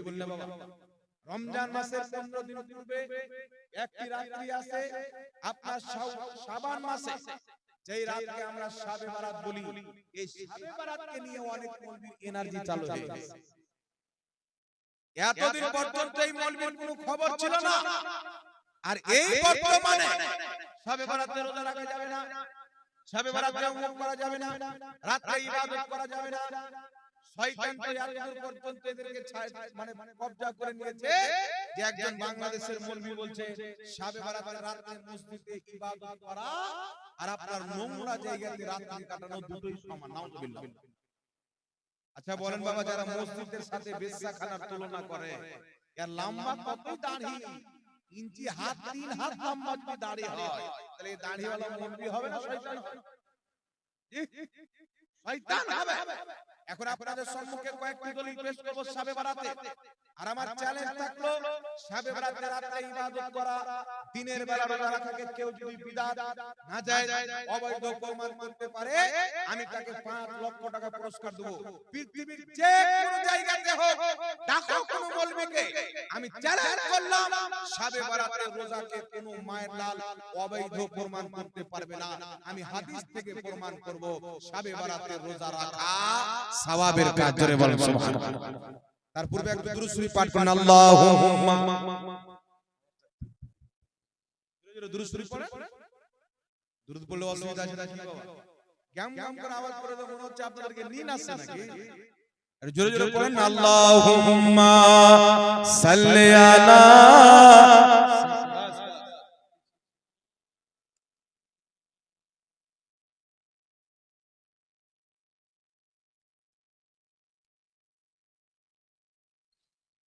কি বললে বাবা? রমজান মাসের 15 দিন পূর্বে একটি রাত্রি আছে আপনার শাবান মাসে। যেই রাতকে আমরা শাবে বারাত বলি এই শাবে বারাতকে নিয়ে অনেক মৌলবীর এনার্জি চালু হয়ে গেছে। এতদিন পর্যন্ত এই মৌলবীর কোনো খবর ছিল না। আর এই বর্তমানে শাবে বারাতে রোজা রাখা যাবে না। শাবে বারাতে উমুক করা যাবে না। রাতে ইবাদত করা যাবে না। শয়তান তো এতদূর পর্যন্ত এদেরকে মানে কবজা করে নিয়েছে যে একজন বাংলাদেশের মৌলবি বলছে শাবে বারাতে রাতে মসজিদে ইবাদত করা আর আপনার নোংরা জায়গাতে রাত্রি কাটানো দুটোই সমান নাউজুবিল্লাহ আচ্ছা বলেন বাবা যারা মসজিদের সাথে বেশ্যাখানার তুলনা করে এর লম্বা কত দাড়ি। ইঞ্চি হাত তিন হাত লম্বা যদি দাড়ি হয়। তাহলে এই দাড়িওয়ালা মৌলবি হবে না শয়তান হবে শয়তান? হবে এখন আপনাদের সম্মুখে কয়েকটি দলিল পেশ করব শাবে বারাতে আর আমার চ্যালেঞ্জ থাকল শাবে বারাতে রাতে ইবাদত করা দিনের বেলা রোজা রাখাকে কেউ যদি বিদআত না যায় অবৈধ প্রমাণ করতে পারে আমি তাকে 5 লক্ষ টাকা পুরস্কার দেব। পৃথিবীর যে কোনো জায়গাতে হোক ডাকো কোনো বলবিকে আমি চ্যালেঞ্জ করলাম শাবে বারাতে রোজাকে কোনো মায়ের লাল অবৈধ প্রমাণ করতে পারবে না। আমি হাদিস থেকে প্রমাণ করব শাবে বারাতে রোজা রাখা সওয়াবের কাজ জোরে বলেন সুবহানাল্লাহ। তার পূর্বে একটু দুরূদ শরীফ পাঠ করুন আল্লাহুম্মা। দুরূদ শরীফ পড়েন দুরূদ পড়লে অসুবিধা আছে নাকি বাবা গ্যাম গ্যাম করে আওয়াজ করে তো মনে হচ্ছে আপনাদেরকে নিন আসছে নাকি? আরে জোরে জোরে পড়েন আল্লাহুম্মা সাল্লি আলা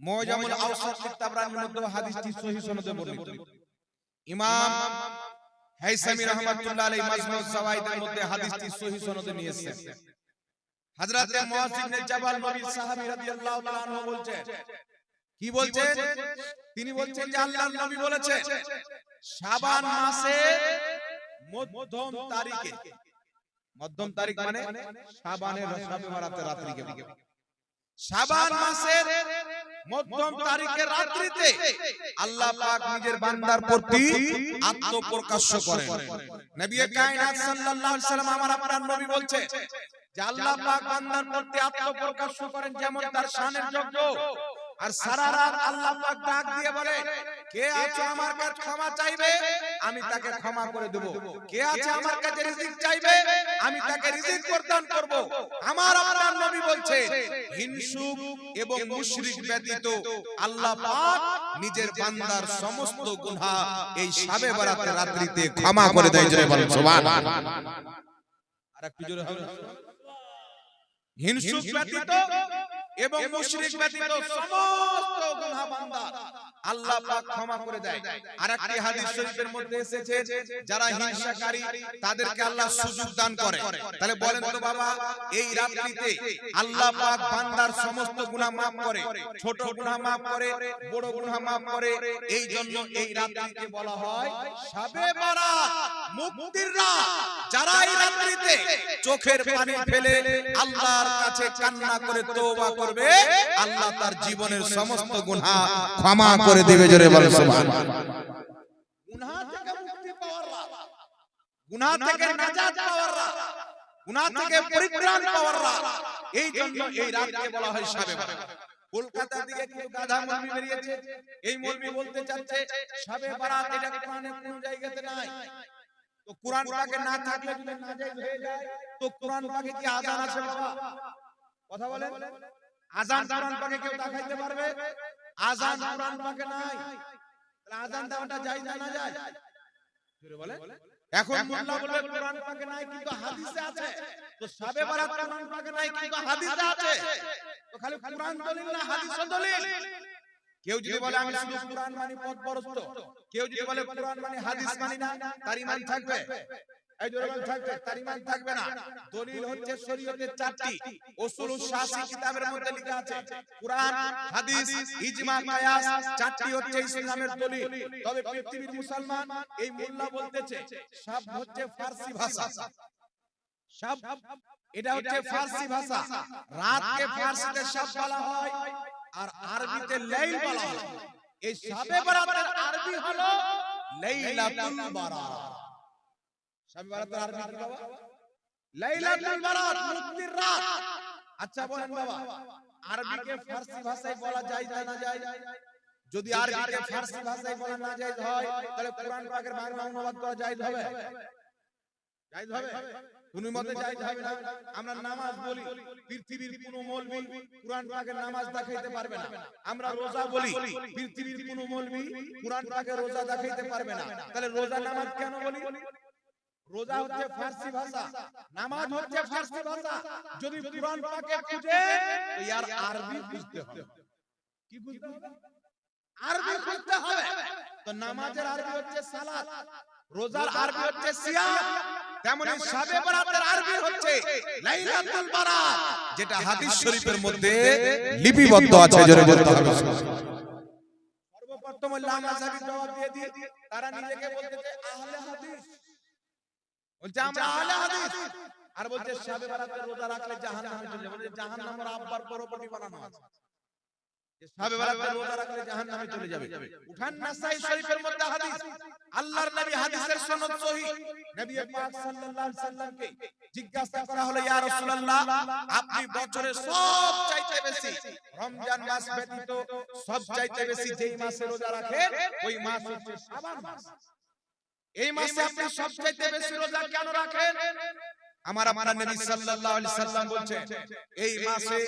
মোজামুল আওসাত লিতাবরানির মধ্যে হাদিসটি সহিহ সনদে বর্ণিত। ইমাম হাইসামি রহমাতুল্লাহ আলাইহি জাওয়াইদের মধ্যে হাদিসটি সহিহ সনদে নিয়ে এসেছেন হযরতে মুআয ইবনে জাবাল নবী সাহাবী রাদিয়াল্লাহু তাআলা আনহু বলছেন। কি বলছেন? তিনি বলছেন যে আল্লাহর নবী বলেছেন শাবান মাসে মধ্যম তারিখে মধ্যম তারিখ মানে শাবানের শাবে বারাতের রাত্রিকে শাবান মাসের মধ্যম তারিখের রাত্রিতে আল্লাহ পাক নিজের বান্দার প্রতি আত্মপ্রকাশ্য করেন। নবী কায়নাত সাল্লাল্লাহু আলাইহি সাল্লাম আমার আপনার নবী বলছে যে আল্লাহ পাক বান্দার প্রতি আত্মপ্রকাশ্য করেন যেমন তার শানের যোগ্য আর সারা রাত আল্লাহ পাক ডাক দিয়ে বলে কে আছে আমার কাছে ক্ষমা চাইবে? আমি তাকে ক্ষমা করে দেব। কে আছে আমার কাছে রিজিক চাইবে? আমি তাকে রিজিক প্রদান করব। আমার আপনার নবী বলছে হিংসুক এবং মুশরিক ব্যতীত আল্লাহ পাক নিজের বান্দার সমস্ত গুনাহ এই শাবে বারাতের রাত্রিতে ক্ষমা করে দেয় জোরে বলেন সুবহানাল্লাহ। আর একটু জোরে হবে হিংসুক ব্যতীত এবং মুশরিক ব্যতীত সমস্ত গুনাহ বান্দা আল্লাহ পাক ক্ষমা করে দেয়। আরেকটি হাদিস শরীফের মধ্যে এসেছে যারা হিংসাকারী তাদেরকে আল্লাহ সুযোগ দান করে। তাহলে বলেন তো বাবা এই রাত্রিতে আল্লাহ পাক বান্দার সমস্ত গুনাহ maaf করে ছোট গুনাহ maaf করে বড় গুনাহ maaf করে এই জন্য এই রাত্রিকে বলা হয় শাবে বারাত মুক্তির রাত। যারা এই রাত্রিতে চোখের পানি ফেলে আল্লাহর কাছে কান্না করে তওবা করবে আল্লাহ তার জীবনের সমস্ত গুনাহ ক্ষমা করে দিবে জোরে বলে সুবহানাল্লাহ। গুনাহ থেকে মুক্তি পাওয়ার রাত গুনাহ থেকে নাজাত পাওয়ার রাত গুনাহ থেকে পরিত্রাণ পাওয়ার রাত এই জন্য এই রাতকে বলা হয় শাবে বারাত কলকাতা থেকে কেউ গাধা মৌলবি বেরিয়েছে। এই মৌলবি বলতে চাচ্ছে শাবে বারাত এটা কোরআনে কোনো জায়গাতে নাই। তো কোরআন পাকে না থাকলে যদি নাজায়েজ হয়ে যায় তো কোরআন পাকে কি আযান আছে বাবা? কথা বলেন? আযান কোরআন পাকে কেউ দেখাইতে পারবে? আযান কোরআন পাকে নাই। আযান দেওয়াটা যায় না না যায় জোরে বলে এখন মোল্লা বলবে কোরআন পাকে নাই কিন্তু হাদিসে আছে। তো বারাত কোরআন পাকে নাই কিন্তু হাদিসে আছে। তো খালি কোরআন দলিল না হাদিস দলিল? কেউ যদি বলে আমি শুধু কোরআন মানি পথ পরস্ত কেউ যদি বলে কোরআন মানি হাদিস মানি না তার ইমান থাকবে। এই জোরে থাকবে তার ইমান থাকবে না। দলিল হচ্ছে শরীয়তের চারটি। উসুল শাসি কিতাবের মধ্যে লেখা আছে কোরআন হাদিস ইজমা কিয়াস চারটি হচ্ছে ইসলামের দলিল। তবে পৃথিবীর মুসলমান এই মোল্লা বলতেছে সব হচ্ছে ফারসি ভাষা। সব এটা হচ্ছে ফারসি ভাষা। রাতকে ফারসিতে সব বলা হয় আর আরবিতে লাইল বলা হয়। এই সবে বরাতের আরবি হলো লাইলাতুল বারাত। সবে বরাতের আরবি কি বাবা। লাইলাতুল বারাত মুক্তির রাত। আচ্ছা বলেন বাবা। আরবিকে ফারসি ভাষায় বলা যায় না যায় যদি আরবিকে ফারসি ভাষায় বলা না যায় হয় তাহলে কোরআন পাকের বাংলা অনুবাদ করা যায় হবে। জায়েজ হবে? কোন মতে জায়েজ হবে না। আমরা নামাজ বলি পৃথিবীর কোন মৌলবি কোরআন পাকের নামাজ দেখাইতে পারবে না। আমরা রোজা বলি পৃথিবীর কোন মৌলবি কোরআন পাকের রোজা দেখাইতে পারবে না। তাহলে রোজা নামাজ কেন বলি রোজা হচ্ছে ফারসি ভাষা নামাজ হচ্ছে ফারসি ভাষা। যদি কোরআন পাকে খুঁজে তো ইয়ার আরবি বুঝতে হবে। কি বুঝতে হবে? আরবি বুঝতে হবে। তো নামাজের আরবি হচ্ছে সালাত। রোজার আরবি হচ্ছে সিয়াম। তেমনি শবে বরাতের আরবি হচ্ছে লাইলাতুল বারাত যেটা হাদিস শরীফের মধ্যে লিপিবদ্ধ আছে জোরে বলতে হবে সর্বপ্রথম জবাব দিয়ে দিয়ে তারা নিজেকে বলতেছে আহলে হাদিস। বলছে আমরা আহলে হাদিস। আর বলছে রোজা রাখলে জাহান্নামে চলে যাবে আব্বার বানানো আছে। রোজা রাখলে জাহান্নামে চলে যাবে। উঠান নাসাই শরীফের মধ্যে হাদিস। আল্লাহর নবী হাদিসের সনদ সহিহ নবী পাক সাল্লাল্লাহু আলাইহি সাল্লামকে জিজ্ঞাসা করা হলো ইয়া রাসূলুল্লাহ আপনি বছরে সব চাইতে বেশি রমজান মাস ব্যতীত সব চাইতে বেশি যেই মাসে রোজা রাখেন ওই মাস হচ্ছে শাবান মাস। এই মাসে আপনি সব চাইতে বেশি রোজা কেন রাখেন? আমার আপনার নবী সাল্লাল্লাহু আলাইহি সাল্লাম বলছেন, এই মাসে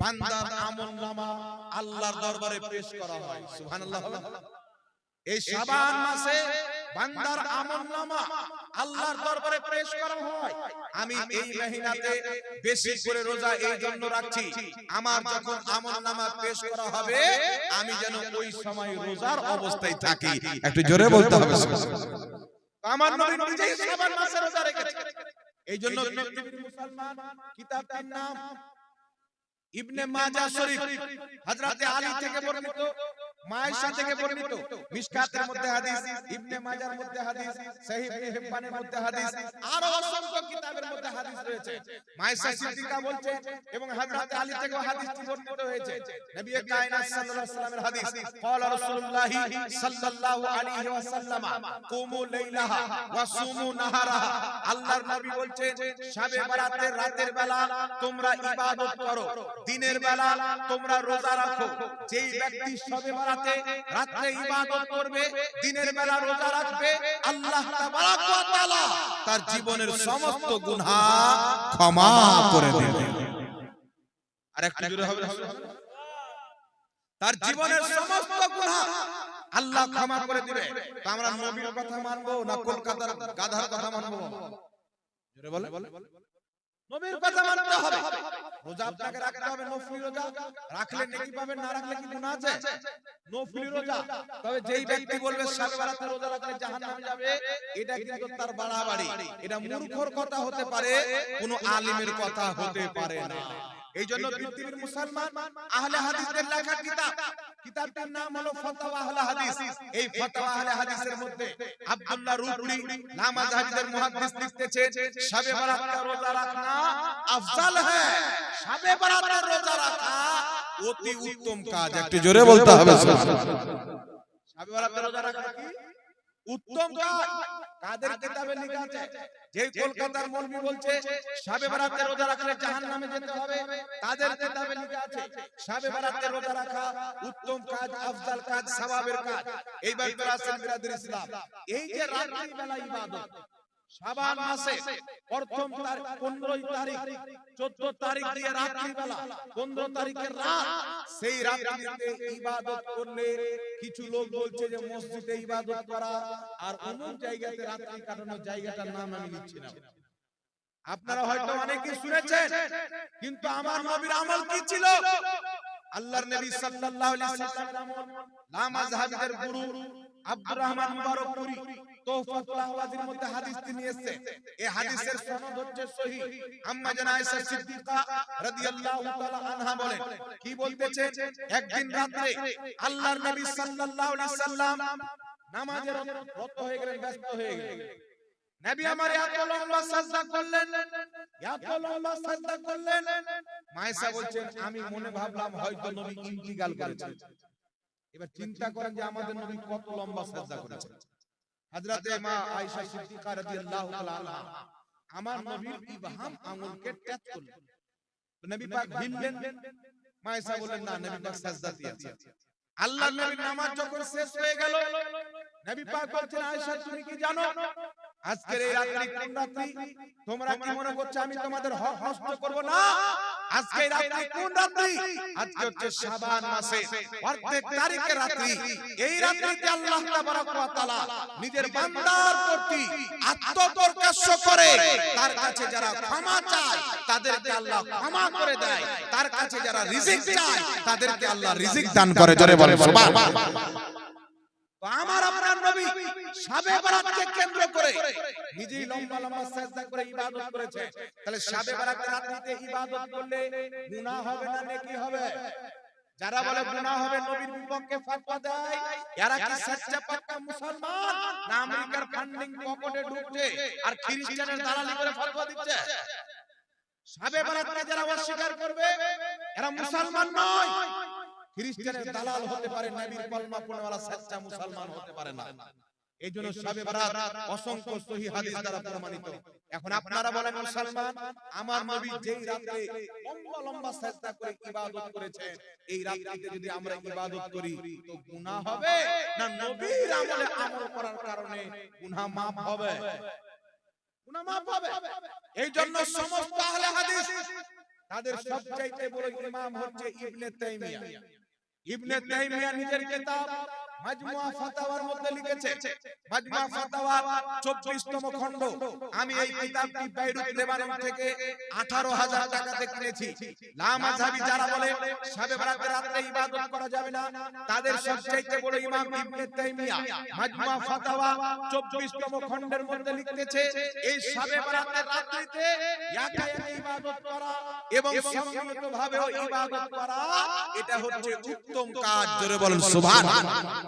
বান্দার আমলনামা আল্লাহর দরবারে পেশ করা হয়। সুবহানাল্লাহ। এই শাবান মাসে বান্দার আমলনামা আল্লাহর দরবারে পেশ করা হয়। আমি এই মহিনাতে বেশি করে রোজা এই জন্য রাখছি। আমার যখন আমলনামা পেশ করা হবে, আমি যেন ওই সময় রোজার অবস্থায় থাকি। একটু জোরে বলতে হবে। আমার নবী নিজেই শাবান মাসে রোজা রেখেছে। এই জন্য মুসলমান কিতাবটির নাম ইবনে মাজাহ শরীফ। হযরতে আলী থেকে বর্ণিত বর্ণিত। মিশকাতের মধ্যে হাদিস ইবনে মাজার মধ্যে হাদিস সহিহ ইবনে হিব্বানের মধ্যে হাদিস। অসংখ্য কিতাবের মধ্যে হাদিস রয়েছে। সিদ্দিকা বলছে এবং হযরত আলী থেকে বর্ণিত হয়েছে। নবী কায়নাত সাল্লাল্লাহু আলাইহি হাদিস। সাল্লাল্লাহু আলাইহি কুমু লাইলাহা ওয়া সুমু নাহারাহা আল্লাহর নবী রাতের বেলা তোমরা ইবাদত করো। দিনের বেলা তোমরা রোজা রাখো। যেই ব্যক্তি শবে বরাত রাতে ইবাদত করবে, দিনের বেলা রোজা রাখবে, আল্লাহ তাবারক ওয়া তাআলা তার জীবনের সমস্ত গুনাহ ক্ষমা করে দেবে। আর একটু জোরে হবে তার জীবনের সমস্ত গুনাহ আল্লাহ ক্ষমা করে দিবে। তো আমরা নবীর কথা মানবো না কলকাতার গাধার কথা মানবো? জোরে বলে নবীর কথা মানতে হবে। রোজা আপনাকে রাখতে হবে নফলি রোজা রাখলে নেকি পাবেন না রাখলে কি গুনাহ আছে। নফলি রোজা তবে যেই ব্যক্তি বলবে রাতে রোজা রাখলে জাহান্নামে যাবে এটা কিন্তু তার বাড়াবাড়ি। এটা মূর্খর কথা হতে পারে কোনো আলিমের কথা হতে পারে না। এই জন্য পৃথিবীর মুসলমান আহলে হাদিসদের লেখা কিতাব। কিতাবটির নাম হলো ফতোয়া আহলে হাদিস। এই ফতোয়া আহলে হাদিসের মধ্যে আব্দুল্লাহ রুবলি নামাজ হাদিসের মুহাদ্দিস লিখতেছে শবে বরাত কা রোজা রাখনা আফজাল হ্যায় শবে বরাত কা রোজা রাখা অতি উত্তম কাজ। একটু জোরে বলতে হবে শবে বরাত রোজা রাখা কি? উত্তম কাজ কাদের কিতাবে লেখা আছে? যে কলকাতার মলবি বলছে সাবে বারাতে রোজা রাখলে জাহান্নামে যেতে হবে। তাদের কিতাবে লেখা আছে? সাবে বারাতে রোজা রাখা উত্তম কাজ আফজাল কাজ সওয়াবের কাজ। এইবার ব্যাপারে আছে বিরাদর ইসলাম। এই যে রাত্রি বেলা ইবাদত শাবান মাসে প্রথম তারিখ 15 তারিখ 14 তারিখ দিয়ে রাত্রি বেলা 15 তারিখের রাত সেই রাত্রিতে ইবাদত করলে কিছু লোক বলছে যে মসজিদে ইবাদত করা আর অমুক জায়গাতে রাত্রি কাটানোর জায়গাটার নাম আমি নিচ্ছি না। আপনারা হয়তো অনেকে শুনেছেন কিন্তু আমার নবীর আমল কি ছিল? আল্লাহর নবী সাল্লাল্লাহু আলাইহি সাল্লামের আমল। লামাযহাবিদের গুরু আব্দুর রহমান মুবারকপুরি তোহফাতুল আহওয়াজির মধ্যে হাদিস তিনি এই হাদিসের সনদ হচ্ছে সহিহ আম্মা জান আয়েশা সিদ্দিকা রাদিয়াল্লাহু তাআলা আনহা বলেন, কি বলতেছে একদিন রাতে আল্লাহর নবী সাল্লাল্লাহু আলাইহি সাল্লাম নামাজের রত হয়ে গেলেন, ব্যস্ত হয়ে গেলেন। নবী আমার এত লম্বা সাজদা করলেন, এত লম্বা সাজদা করলেন। মায়েশা বলছেন, আমি মনে ভাবলাম হয়তো নবী ইন্তিকাল করেছেন। এবার চিন্তা করেন যে আমাদের নবী কত লম্বা সাজদা করেছেন। হযরতে মা আয়েশা সিদ্দিকা রাদিয়াল্লাহু তাআলা আনহা। আমার নবীর ইবহাম আঙ্গুলকে ট্যাপ করলেন। নবী পাক ভিললেন মায়েশা বললেন না নবী পাক সাজদাতে আছে আল্লাহর নবীর নামাজ যখন শেষ হয়ে গেল নবী পাক বলছেন আয়েশা তুমি কি জানো? আজকের এই রাত্রি কোন রাত্রি তোমরা কি মনে করছ আমি তোমাদের হস্ত করব না? আজকে রাত্রি কোন রাত্রি? আজকে হচ্ছে শাবান মাসে। অর্ধেক তারিখের রাত্রি। এই রাত্রিতে আল্লাহ তাবারক ওয়া তাআলা নিজের বান্দার প্রতি আত্মপ্রকাশ্য করে তার কাছে যারা ক্ষমা চায় তাদেরকে আল্লাহ ক্ষমা করে দেয়। তার কাছে যারা রিজিক চায় তাদেরকে আল্লাহ রিজিক দান করে। জোরে বলে সুবহান। তো আমার আপনার নবী বারাতকে কেন্দ্র করে নিজেই লম্বা লম্বা সাজদা করে ইবাদত করেছে। তাহলে রাত্রিতে ইবাদত করলে গুনাহ হবে না, নেকি হবে? যারা বলে গুনাহ হবে, নবীর বিপক্ষে ফতোয়া দেয় কি মুসলমান? না আমেরিকার ফান্ডিং পকেটে ঢুকছে আর খ্রিস্টানের দালালি করে ফতোয়া দিচ্ছে। বারাতকে যারা অস্বীকার করবে, এরা মুসলমান নয়। খ্রিস্টানের দালাল হতে পারে নবীর কলমা পড়নেওয়ালা সচ্চা মুসলমান হতে পারে না। এই জন্য শাবে বারাত অসংখ্য সহি হাদিস দ্বারা প্রমাণিত। এখন আপনারা বলেন মুসলমান আমার নবী যেই রাতে লম্বা লম্বা সাজদা করে ইবাদত করেছেন এই রাত্রিতে যদি আমরা ইবাদত করি তো গুনাহ হবে। না নবীর আমলে আমল করার কারণে গুনাহ maaf হবে। গুনাহ maaf হবে। এই জন্য সমস্ত আহলে হাদিস তাদের সবচাইতে বড় ইমাম হচ্ছে ইবনে তাইমিয়া ইবনে তাইমিয়া নিজের কিতাব মাজমুয়া ফাতাওয়ার মধ্যে লিখেছে মাজমুয়া ফাতাওয়ার 24 তম খণ্ড। আমি এই কিতাবটি বেইরুত লেবানন থেকে 18000 টাকাতে কিনেছি। লা মাযহাবি যারা বলে শাবে বরাতের রাতে ইবাদত করা যাবে না তাদের সবচেয়ে বড় ইমাম ইবনে তাইমিয়া। মাজমুয়া ফাতাওয়া 24 তম খণ্ডের মধ্যে লিখতেছে এই শাবে বরাতের রাত্রিতে একা ইবাদত করা এবং সম্মিলিতভাবেও ইবাদত করা এটা হচ্ছে উত্তম কাজ জোরে বলেন সুবহান